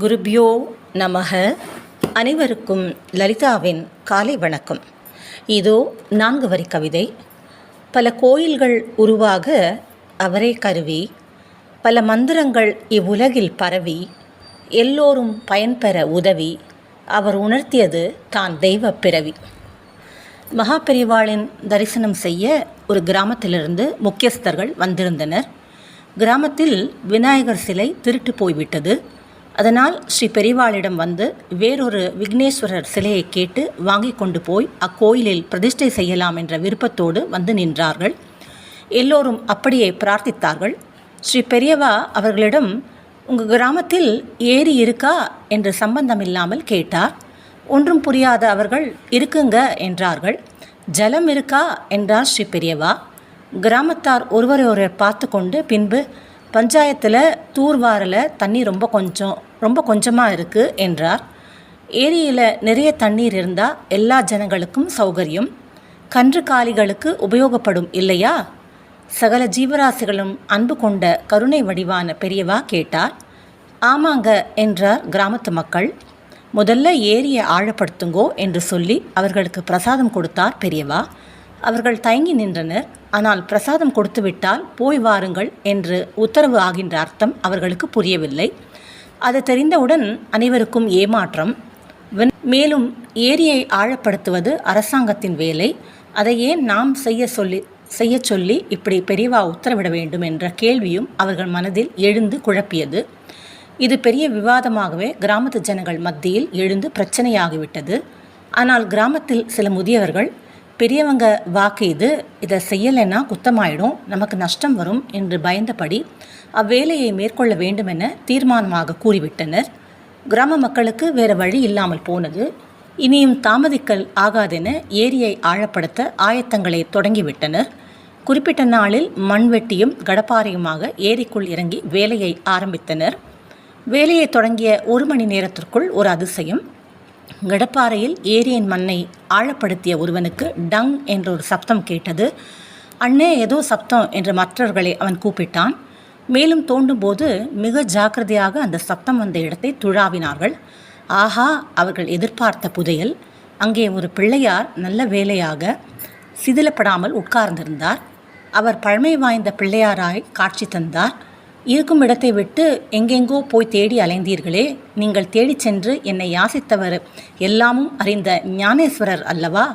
குருபியோ நமக. அனைவருக்கும் லலிதாவின் காலை வணக்கம். இதோ நான்கு வரி கவிதை. பல கோயில்கள் உருவாக அவரே கருவி. பல மந்திரங்கள் இவ்வுலகில் பரவி. எல்லோரும் பயன்பெற உதவி. அவர் உணர்த்தியது தான் தெய்வ பிறவி. மகாபெரிவாளின் தரிசனம் செய்ய ஒரு கிராமத்திலிருந்து முக்கியஸ்தர்கள் வந்திருந்தனர். கிராமத்தில் விநாயகர் சிலை திருட்டு போய்விட்டது. அதனால் ஸ்ரீ பெரிவாளிடம் வந்து வேறொரு விக்னேஸ்வரர் சிலையை கேட்டு வாங்கி கொண்டு போய் அக்கோயிலில் பிரதிஷ்டை செய்யலாம் என்ற விருப்பத்தோடு வந்து நின்றார்கள். எல்லோரும் அப்படியே பிரார்த்தித்தார்கள். ஸ்ரீ பெரியவா அவர்களிடம் உங்கள் கிராமத்தில் ஏரி இருக்கா? என்று சம்பந்தம் இல்லாமல் கேட்டார். ஒன்றும் புரியாத அவர்கள் இருக்குங்க என்றார்கள். ஜலம் இருக்கா? என்றார் ஸ்ரீ பெரியவா. கிராமத்தார் ஒருவரை ஒருவர் பார்த்து கொண்டு பின்பு பஞ்சாயத்தில் தூர்வாரில் தண்ணி ரொம்ப கொஞ்சம் ரொம்ப கொஞ்சமாக இருக்குது என்றார். ஏரியில் நிறைய தண்ணீர் இருந்தால் எல்லா ஜனங்களுக்கும் சௌகரியம். கன்று காலிகளுக்கு உபயோகப்படும் இல்லையா? சகல ஜீவராசிகளும் அன்பு கொண்ட கருணை வடிவான பெரியவா கேட்டார். ஆமாங்க என்றார் கிராமத்து மக்கள். முதல்ல ஏரியை ஆழப்படுத்துங்கோ என்று சொல்லி அவர்களுக்கு பிரசாதம் கொடுத்தார் பெரியவா. அவர்கள் தயங்கி நின்றனர். ஆனால் பிரசாதம் கொடுத்துவிட்டால் போய் வாருங்கள் என்று உத்தரவு ஆகின்ற அர்த்தம் அவர்களுக்கு புரியவில்லை. அது தெரிந்தவுடன் அனைவருக்கும் ஏமாற்றம். மேலும் ஏரியை ஆழப்படுத்துவது அரசாங்கத்தின் வேலை. அதை ஏன் நாம் செய்ய சொல்லி செய்ய சொல்லி இப்படி பெரியவா உத்தரவிட வேண்டும் என்ற கேள்வியும் அவர்கள் மனதில் எழுந்து குழப்பியது. இது பெரிய விவாதமாகவே கிராமத்து ஜனங்கள் மத்தியில் எழுந்து பிரச்சனையாகிவிட்டது. ஆனால் கிராமத்தில் சில முதியவர்கள் பெரியவங்க வாக்கு இது. இதை செய்யலைன்னா குத்தமாயிடும். நமக்கு நஷ்டம் வரும் என்று பயந்தபடி அவ்வேலையை மேற்கொள்ள வேண்டுமென தீர்மானமாக கூறிவிட்டனர். கிராம மக்களுக்கு வேறு வழி இல்லாமல் போனது. இனியும் தாமதிக்கல் ஆகாதென ஏரியை ஆழப்படுத்த ஆயத்தங்களை தொடங்கிவிட்டனர். குறிப்பிட்ட நாளில் மண்வெட்டியும் கடப்பாரையுமாக ஏரிக்குள் இறங்கி வேலையை ஆரம்பித்தனர். வேலையை தொடங்கிய ஒரு மணி நேரத்திற்குள் ஒரு அதிசயம். கடப்பாறையில் ஏரியின் மண்ணை ஆழப்படுத்திய ஒருவனுக்கு டங் என்ற ஒரு சப்தம் கேட்டது. அண்ணே ஏதோ சப்தம் என்று மற்றவர்களை அவன் கூப்பிட்டான். மேலும் தோண்டும்போது மிக ஜாக்கிரதையாக அந்த சப்தம் வந்த இடத்தை துழாவினார்கள். ஆஹா அவர்கள் எதிர்பார்த்த புதையல். அங்கே ஒரு பிள்ளையார் நல்ல வேலையாக சிதிலப்படாமல் உட்கார்ந்திருந்தார். அவர் பழமை வாய்ந்த பிள்ளையாராய் காட்சி தந்தார். இருக்கும் இடத்தை விட்டு எங்கெங்கோ போய் தேடி அலைந்தீர்களே நீங்கள் தேடிச் சென்று என்னை யாசித்தவர். எல்லாமும் அறிந்த ஞானேஸ்வரர் அல்லவா?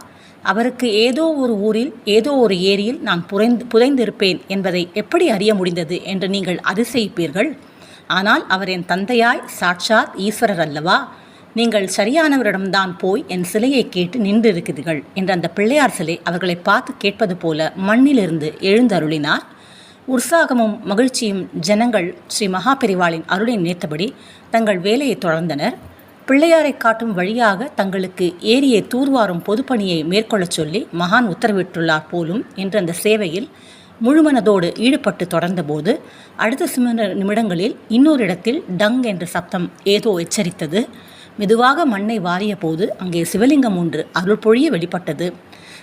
அவருக்கு ஏதோ ஒரு ஊரில் ஏதோ ஒரு ஏரியில் நான் புரைந்து புதைந்திருப்பேன் என்பதை எப்படி அறிய முடிந்தது என்று நீங்கள் அதிசயிப்பீர்கள்? ஆனால் அவர் என் தந்தையாய் சாட்சாத் ஈஸ்வரர் அல்லவா? நீங்கள் சரியானவரிடம்தான் போய் என் சிலையை கேட்டு நின்றிருக்கிறீர்கள் என்ற அந்த பிள்ளையார் சிலை அவர்களை பார்த்து கேட்பது போல மண்ணிலிருந்து எழுந்தருளினார். உற்சாகமும் மகிழ்ச்சியும் ஜனங்கள் ஸ்ரீ மகாபெரிவாளின் அருளை நினைத்தபடி தங்கள் வேலையை தொடர்ந்தனர். பிள்ளையாரை காட்டும் வழியாக தங்களுக்கு ஏரியை தூர்வாரும் பொதுப்பணியை மேற்கொள்ளச் சொல்லி மகான் உத்தரவிட்டுள்ளார் போலும் என்ற அந்த சேவையில் முழுமனதோடு ஈடுபட்டு தொடர்ந்தபோது அடுத்த சில நிமிடங்களில் இன்னொரு இடத்தில் டங் என்ற சப்தம் ஏதோ எச்சரித்தது. மெதுவாக மண்ணை வாரிய போது அங்கே சிவலிங்கம் ஒன்று அருள் பொழிய வெளிப்பட்டது.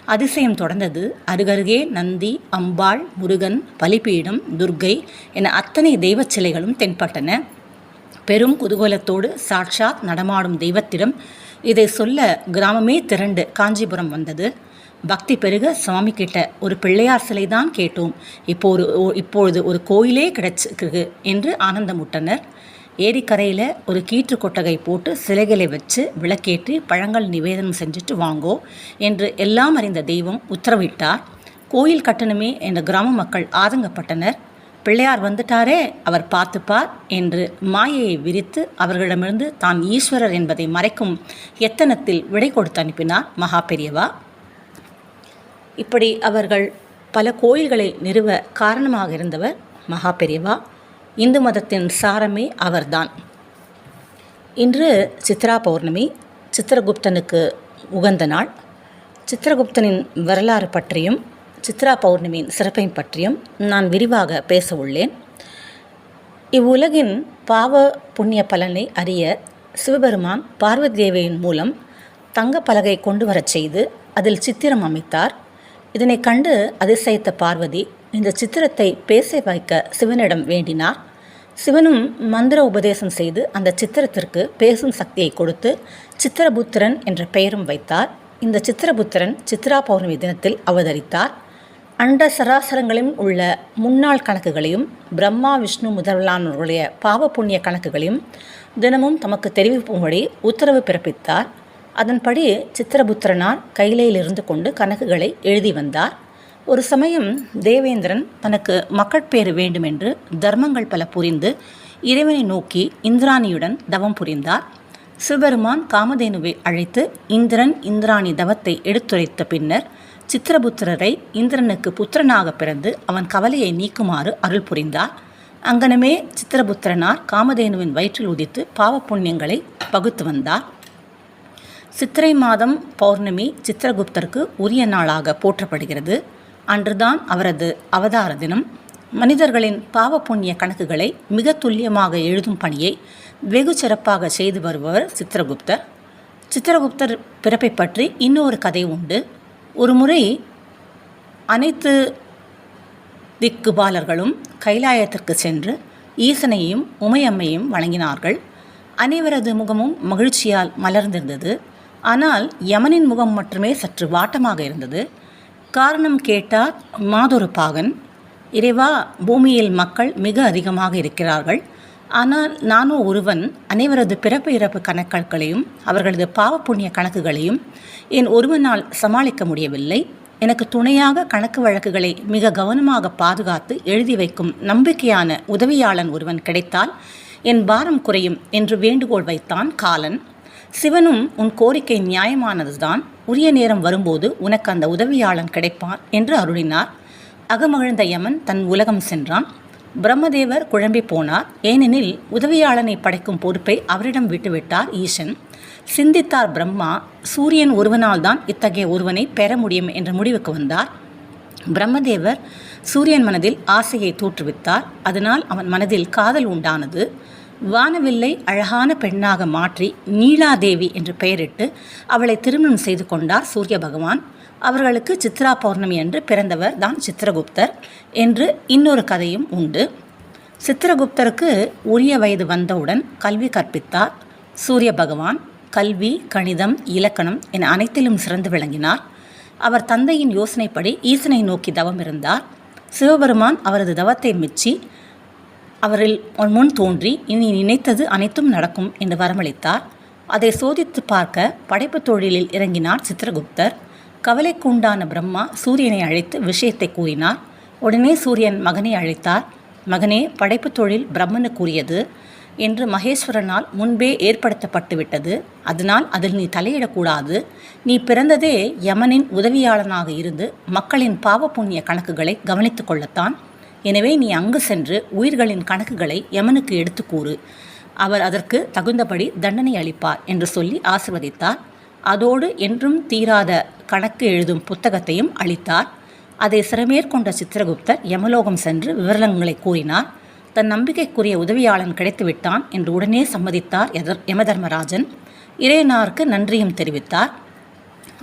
அதிசயம் தொடர்ந்தது. அருகருகே நந்தி அம்பாள் முருகன் பலிபீடம் துர்க்கை என அத்தனை தெய்வச் சிலைகளும் தென்பட்டன. பெரும் குதூகலத்தோடு சாட்சாத் நடமாடும் தெய்வத்திடம் இதை சொல்ல கிராமமே திரண்டு காஞ்சிபுரம் வந்தது. பக்தி பெருக சுவாமி கிட்ட ஒரு பிள்ளையார் சிலை தான் கேட்டோம். இப்போ ஒரு ஓ- இப்பொழுது ஒரு கோயிலே கிடைச்சிருக்கு என்று ஆனந்தமுட்டனர். ஏரிக்கரையில் ஒரு கீற்று கொட்டகை போட்டு சிலைகளை வச்சு விளக்கேற்றி பழங்கள் நிவேதனம் செஞ்சுட்டு வாங்கோ என்று எல்லாம் அறிந்த தெய்வம் உத்தரவிட்டார். கோயில் கட்டணமே என்ற கிராம மக்கள் ஆதங்கப்பட்டனர். பிள்ளையார் வந்துட்டாரே அவர் பார்த்துப்பார் என்று மாயையை விரித்து அவர்களிடமிருந்து தான் ஈஸ்வரர் என்பதை மறைக்கும் எத்தனத்தில் விடை கொடுத்து அனுப்பினார் மகா பெரியவா. இப்படி அவர்கள் பல கோயில்களை நிறுவ காரணமாக இருந்தவர் மகா பெரியவா. இந்து மதத்தின் சாரமே அவர்தான். இன்று சித்ரா பௌர்ணமி சித்திரகுப்தனுக்கு உகந்த நாள். சித்திரகுப்தனின் வரலாறு பற்றியும் சித்ரா பௌர்ணமியின் சிறப்பை பற்றியும் நான் விரிவாக பேச உள்ளேன். இவ்வுலகின் பாவ புண்ணிய பலனை அறிய சிவபெருமான் பார்வதி தேவியின் மூலம் தங்க பலகை கொண்டு வரச் செய்து அதில் சித்திரம் அமைத்தார். இதனை கண்டு அதிசயித்த பார்வதி இந்த சித்திரத்தை பேச வைக்க சிவனிடம் வேண்டினார். சிவனும் மந்திர உபதேசம் செய்து அந்த சித்திரத்திற்கு பேசும் சக்தியை கொடுத்து சித்திரபுத்திரன் என்ற பெயரும் வைத்தார். இந்த சித்திரபுத்திரன் சித்ரா பௌர்ணமி தினத்தில் அவதரித்தார். அண்ட சராசரங்களிலும் உள்ள முன்னாள் கணக்குகளையும் பிரம்மா விஷ்ணு முதலானவர்களுடைய பாவ புண்ணிய கணக்குகளையும் தினமும் தமக்கு தெரிவிக்கும்படி உத்தரவு பிறப்பித்தார். அதன்படி சித்திரபுத்திரனார் கைலையில் இருந்து கொண்டு கணக்குகளை எழுதி வந்தார். ஒரு சமயம் தேவேந்திரன் தனக்கு மக்கட்பேறு வேண்டுமென்று தர்மங்கள் பல புரிந்து இறைவனை நோக்கி இந்திராணியுடன் தவம் புரிந்தார். சிவபெருமான் காமதேனுவை அழைத்து இந்திரன் இந்திராணி தவத்தை எடுத்துரைத்த பின்னர் சித்திரபுத்திரரை இந்திரனுக்கு புத்திரனாக பிறந்து அவன் கவலையை நீக்குமாறு அருள் புரிந்தார். அங்கனமே சித்திரபுத்திரனார் காமதேனுவின் வயிற்றில் உதித்து பாவ புண்ணியங்களை பகுத்து வந்தார். சித்திரை மாதம் பௌர்ணமி சித்திரகுப்தருக்கு உரிய நாளாக போற்றப்படுகிறது. அன்றுதான் அவரது அவதார தினம். மனிதர்களின் பாவ புண்ணிய கணக்குகளை மிக துல்லியமாக எழுதும் பணியை வெகு சிறப்பாக செய்து வருபவர் சித்திரகுப்தர். சித்திரகுப்தர் பிறப்பை பற்றி இன்னொரு கதை உண்டு. ஒரு முறை அனைத்து திக்குபாலர்களும் கைலாயத்திற்கு சென்று ஈசனையும் உமையம்மையும் வழங்கினார்கள் அனைவரது முகமும் மகிழ்ச்சியால் மலர்ந்திருந்தது. ஆனால் யமனின் முகம் மட்டுமே சற்று வாட்டமாக இருந்தது. காரணம் கேட்டார் மாதொரு பாகன் இறைவா பூமியில் மக்கள் மிக அதிகமாக இருக்கிறார்கள். ஆனால் நானோ ஒருவன் அனைவரது பிறப்பு இறப்பு கணக்கற்களையும் அவர்களது பாவ புண்ணிய கணக்குகளையும் என் ஒருவனால் சமாளிக்க முடியவில்லை. எனக்கு துணையாக கணக்கு வழக்குகளை மிக கவனமாக பாதுகாத்து எழுதி வைக்கும் நம்பிக்கையான உதவியாளன் ஒருவன் கிடைத்தால் என் பாரம் குறையும் என்று வேண்டுகோள் வைத்தான் காலன். சிவனும் உன் கோரிக்கை நியாயமானதுதான். உரிய நேரம் வரும்போது உனக்கு அந்த உதவியாளன் கிடைப்பான் என்று அருளினார். அகமகிழ்ந்த யமன் தன் உலகம் சென்றான். பிரம்மதேவர் குழம்பி போனார். ஏனெனில் உதவியாளனை படைக்கும் பொறுப்பை அவரிடம் விட்டுவிட்டார் ஈசன். சிந்தித்தார் பிரம்மா சூரியன் ஒருவனால் தான் இத்தகைய ஒருவனை பெற முடியும் என்ற முடிவுக்கு வந்தார். பிரம்மதேவர் சூரியன் மனதில் ஆசையை தோற்றுவித்தார். அதனால் அவன் மனதில் காதல் உண்டானது. வானவில்லை அழகான பெண்ணாக மாற்றி நீலாதேவி என்று பெயரிட்டு அவளை திருமணம் செய்து கொண்டார் சூரிய பகவான். அவர்களுக்கு சித்ரா பௌர்ணமி என்று பிறந்தவர் தான் சித்திரகுப்தர் என்று இன்னொரு கதையும் உண்டு. சித்திரகுப்தருக்கு உரிய வயது வந்தவுடன் கல்வி கற்பித்தார். சூரிய பகவான் கல்வி கணிதம் இலக்கணம் என அனைத்திலும் சிறந்து விளங்கினார். அவர் தந்தையின் யோசனைப்படி ஈசனை நோக்கி தவம் இருந்தார். சிவபெருமான் அவரது தவத்தை மிச்சி அவரில் முன் தோன்றி இனி நினைத்தது அனைத்தும் நடக்கும் என்று வரமளித்தார். அதை சோதித்து பார்க்க படைப்பு தொழிலில் இறங்கினார் சித்திரகுப்தர். கவலைக்கு உண்டான பிரம்மா சூரியனை அழைத்து விஷயத்தை கூறினார். உடனே சூரியன் மகனை அழைத்தார். மகனே படைப்பு தொழில் பிரம்மனுக்குரியது என்று மகேஸ்வரனால் முன்பே ஏற்படுத்தப்பட்டுவிட்டது. அதனால் அதில் நீ தலையிடக்கூடாது. நீ பிறந்ததே யமனின் உதவியாளனாக இருந்து மக்களின் பாவ புண்ணிய கணக்குகளை கவனித்து கொள்ளத்தான். எனவே நீ அங்கு சென்று உயிர்களின் கணக்குகளை யமனுக்கு எடுத்து கூறு. அவர் அதற்கு தகுந்தபடி தண்டனை அளிப்பார் என்று சொல்லி ஆசிர்வதித்தார். அதோடு என்றும் தீராத கணக்கு எழுதும் புத்தகத்தையும் அளித்தார். அதை சிறமேற்கொண்ட சித்திரகுப்தர் யமலோகம் சென்று விவரங்களை கூறினார். தன் நம்பிக்கைக்குரிய உதவியாளன் கிடைத்துவிட்டான் என்று உடனே சம்மதித்தார் யமதர்மராஜன். இறையனாருக்கு நன்றியும் தெரிவித்தார்.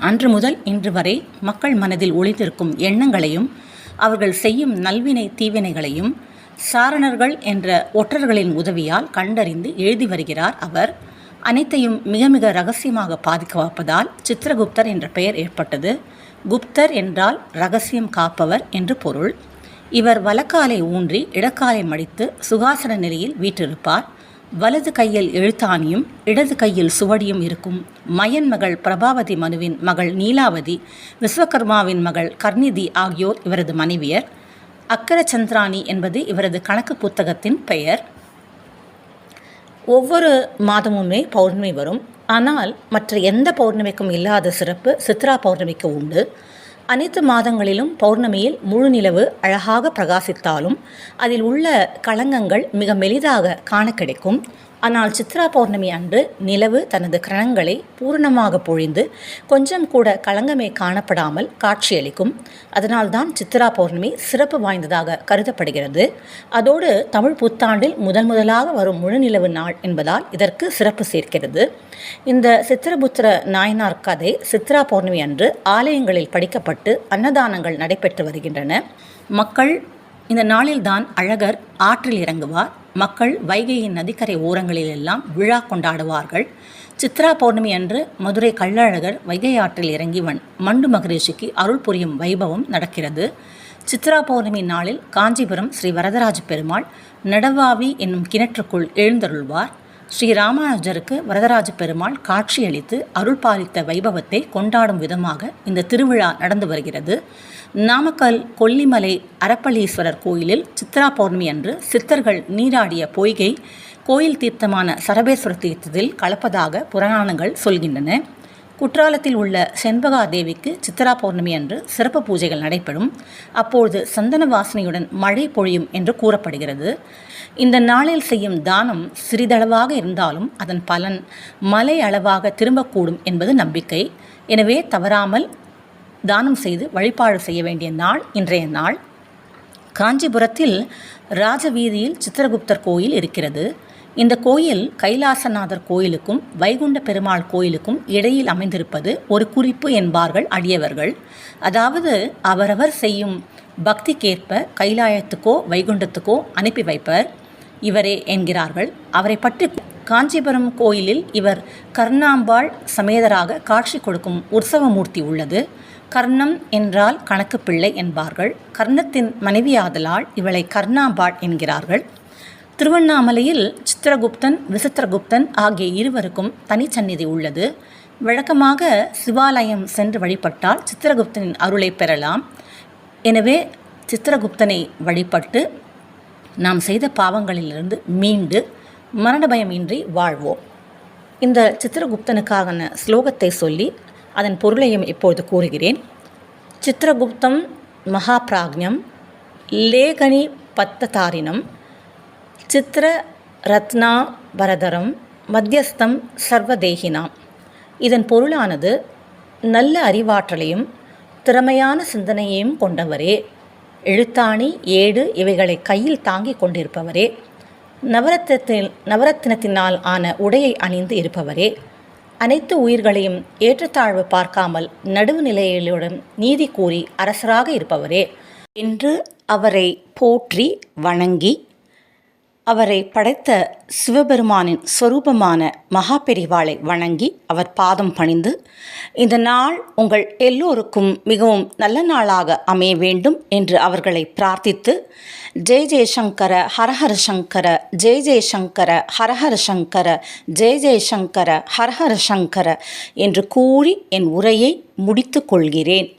அன்று முதல் இன்று வரை மக்கள் மனதில் ஒளிந்திருக்கும் எண்ணங்களையும் அவர்கள் செய்யும் நல்வினை தீவினைகளையும் சாரணர்கள் என்ற ஒற்றர்களின் உதவியால் கண்டறிந்து எழுதி வருகிறார் அவர். அனைத்தையும் மிக மிக ரகசியமாக பாதுகாப்பதால் சித்திரகுப்தர் என்ற பெயர் ஏற்பட்டது. குப்தர் என்றால் ரகசியம் காப்பவர் என்று பொருள். இவர் வலக்காலை ஊன்றி இடக்காலை மடித்து சுகாசன நிலையில் வீற்றிருப்பார். வலது கையில் எழுத்தாணியும் இடது கையில் சுவடியும் இருக்கும். மயன் மகள் பிரபாவதி மனுவின் மகள் நீலாவதி விஸ்வகர்மாவின் மகள் கர்ணிதி ஆகியோர் இவரது மனைவியர். அக்கரச்சந்திராணி என்பது இவரது கணக்கு புத்தகத்தின் பெயர். ஒவ்வொரு மாதமுமே பௌர்ணமி வரும். ஆனால் மற்ற எந்த பௌர்ணமிக்கும் இல்லாத சிறப்பு சித்ரா பௌர்ணமிக்கு உண்டு. அனைத்து மாதங்களிலும் பௌர்ணமியில் முழு நிலவு அழகாக பிரகாசித்தாலும் அதில் உள்ள களங்கங்கள் மிக மெலிதாக காண கிடைக்கும். ஆனால் சித்ரா பௌர்ணமி அன்று நிலவு தனது கிரணங்களை பூரணமாக பொழிந்து கொஞ்சம் கூட களங்கமே காணப்படாமல் காட்சியளிக்கும். அதனால்தான் சித்ரா பௌர்ணமி சிறப்பு வாய்ந்ததாக கருதப்படுகிறது. அதோடு தமிழ் புத்தாண்டில் முதன் முதலாக வரும் முழுநிலவு நாள் என்பதால் இதற்கு சிறப்பு சேர்க்கிறது. இந்த சித்திரபுத்திர நாயனார் கதை சித்ரா பௌர்ணமி அன்று ஆலயங்களில் படிக்கப்பட்டு அன்னதானங்கள் நடைபெற்று வருகின்றன. மக்கள் இந்த நாளில்தான் அழகர் ஆற்றில் இறங்குவார். மக்கள் வைகையின் நதிக்கரை ஓரங்களில் எல்லாம் விழா கொண்டாடுவார்கள். சித்ரா பௌர்ணமி அன்று மதுரை கள்ளழகர் வைகை ஆற்றில் இறங்கி வன் மண்டு மகரிஷிக்கு அருள் புரியும் வைபவம் நடக்கிறது. சித்ரா பௌர்ணமி நாளில் காஞ்சிபுரம் ஸ்ரீ வரதராஜ பெருமாள் நடவாவி என்னும் கிணற்றுக்குள் எழுந்தருள்வார். ஸ்ரீ ராமானுஜருக்கு வரதராஜ பெருமாள் காட்சியளித்து அருள் பாலித்த வைபவத்தை கொண்டாடும் விதமாக இந்த திருவிழா நடந்து வருகிறது. நாமக்கல் கொல்லிமலை அரப்பளீஸ்வரர் கோயிலில் சித்ரா பௌர்ணமி அன்று சித்தர்கள் நீராடிய பொய்கை கோயில் தீர்த்தமான சரபேஸ்வர தீர்த்தத்தில் கலப்பதாக புராணங்கள் சொல்கின்றன. குற்றாலத்தில் உள்ள செண்பகா தேவிக்கு சித்ரா பௌர்ணமி அன்று சிறப்பு பூஜைகள் நடைபெறும். அப்பொழுது சந்தன வாசனையுடன் மழை பொழியும் என்று கூறப்படுகிறது. இந்த நாளில் செய்யும் தானம் சிறிதளவாக இருந்தாலும் அதன் பலன் மலை அளவாக திரும்பக்கூடும் என்பது நம்பிக்கை. எனவே தவறாமல் தானம் செய்து வழிபாடு செய்ய வேண்டிய நாள் இன்றைய நாள். காஞ்சிபுரத்தில் ராஜவீதியில் சித்திரகுப்தர் கோயில் இருக்கிறது. இந்த கோயில் கைலாசநாதர் கோயிலுக்கும் வைகுண்ட பெருமாள் கோயிலுக்கும் இடையில் அமைந்திருப்பது ஒரு குறிப்பு என்பார்கள் அடியவர்கள். அதாவது அவரவர் செய்யும் பக்திக்கேற்ப கைலாயத்துக்கோ வைகுண்டத்துக்கோ அனுப்பி வைப்பர். இவரே என்கிறார்கள். அவரை பற்றி காஞ்சிபுரம் கோயிலில் இவர் கர்ணாம்பாள் சமேதராக காட்சி கொடுக்கும் உற்சவமூர்த்தி உள்ளது. கர்ணம் என்றால் கணக்கு பிள்ளை என்பார்கள். கர்ணத்தின் மனைவியாதலால் இவளை கர்ணாம்பாள் என்கிறார்கள். திருவண்ணாமலையில் சித்திரகுப்தன் விசித்திரகுப்தன் ஆகிய இருவருக்கும் தனிச்சந்நிதி உள்ளது. வழக்கமாக சிவாலயம் சென்று வழிபட்டால் சித்திரகுப்தனின் அருளை பெறலாம். எனவே சித்திரகுப்தனை வழிபட்டு நாம் செய்த பாவங்களிலிருந்து மீண்டு மரணபயமின்றி வாழ்வோம். இந்த சித்திரகுப்தனுக்கான ஸ்லோகத்தை சொல்லி அதன் பொருளையும் இப்பொழுது கூறுகிறேன். சித்திரகுப்தம் மகாபிராஜ்யம் லேகனி பத்ததாரினம் சித்திர ரத்னாபரதரம் மத்தியஸ்தம் சர்வதேகினாம். இதன் பொருளானது நல்ல அறிவாற்றலையும் திறமையான சிந்தனையையும் கொண்டவரே. எழுத்தாணி ஏடு இவைகளை கையில் தாங்கிக் கொண்டிருப்பவரே. நவரத்தினத்தில் நவரத்தினத்தினால் ஆன உடையை அணிந்து இருப்பவரே. அனைத்து உயிர்களையும் ஏற்றத்தாழ்வு பார்க்காமல் நடுவுநிலையிலுடன் நீதி கூறி அரசராக இருப்பவரே. என்று அவரை போற்றி வணங்கி அவரை படைத்த சிவபெருமானின் சொரூபமான மகாபெரிவாளை வணங்கி அவர் பாதம் பணிந்து இந்த நாள் உங்கள் எல்லோருக்கும் மிகவும் நல்ல நாளாக அமைய வேண்டும் என்று அவர்களை பிரார்த்தித்து ஜெய் ஜெயசங்கர ஹரஹர சங்கர ஜெய் ஜெயசங்கர ஹரஹர சங்கர ஜெய் ஜெயசங்கர ஹரஹர சங்கர என்று கூறி என் உரையை முடித்து கொள்கிறேன்.